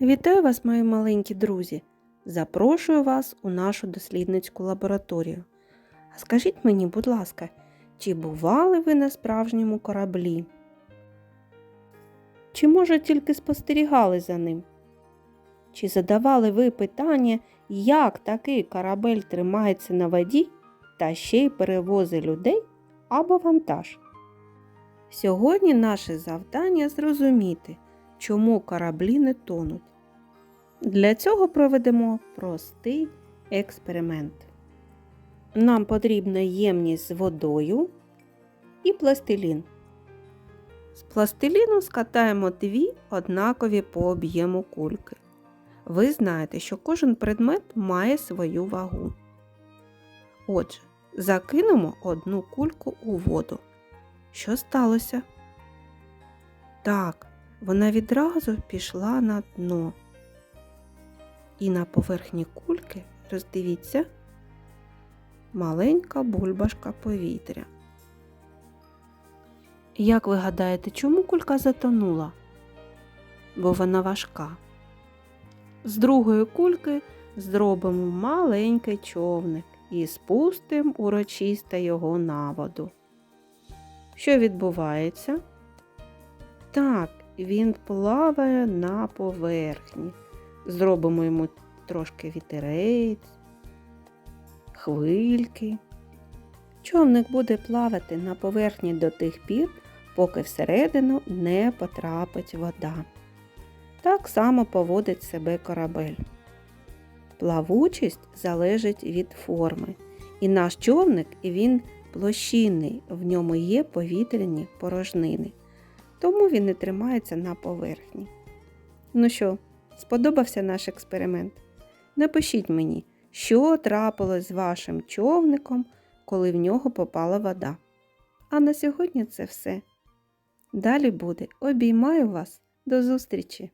Вітаю вас, мої маленькі друзі! Запрошую вас у нашу дослідницьку лабораторію. А скажіть мені, будь ласка, чи бували ви на справжньому кораблі? Чи може тільки спостерігали за ним? Чи задавали ви питання, як такий корабель тримається на воді та ще й перевозить людей або вантаж? Сьогодні наше завдання зрозуміти, чому кораблі не тонуть. Для цього проведемо простий експеримент. Нам потрібна ємність з водою і пластилін. З пластиліну скатаємо дві однакові по об'єму кульки. Ви знаєте, що кожен предмет має свою вагу. Отже, закинемо одну кульку у воду. Що сталося? Так, вона відразу пішла на дно. І на поверхні кульки, роздивіться, маленька бульбашка повітря. Як ви гадаєте, чому кулька затонула? Бо вона важка. З другої кульки зробимо маленький човник і спустимо урочисто його на воду. Що відбувається? Так, він плаває на поверхні. Зробимо йому трошки вітерець, хвильки. Човник буде плавати на поверхні до тих пір, поки всередину не потрапить вода. Так само поводить себе корабель. Плавучість залежить від форми. І наш човник він площинний, в ньому є повітряні порожнини, тому він не тримається на поверхні. Ну що, сподобався наш експеримент? Напишіть мені, що трапилось з вашим човником, коли в нього попала вода. А на сьогодні це все. Далі буде. Обіймаю вас. До зустрічі!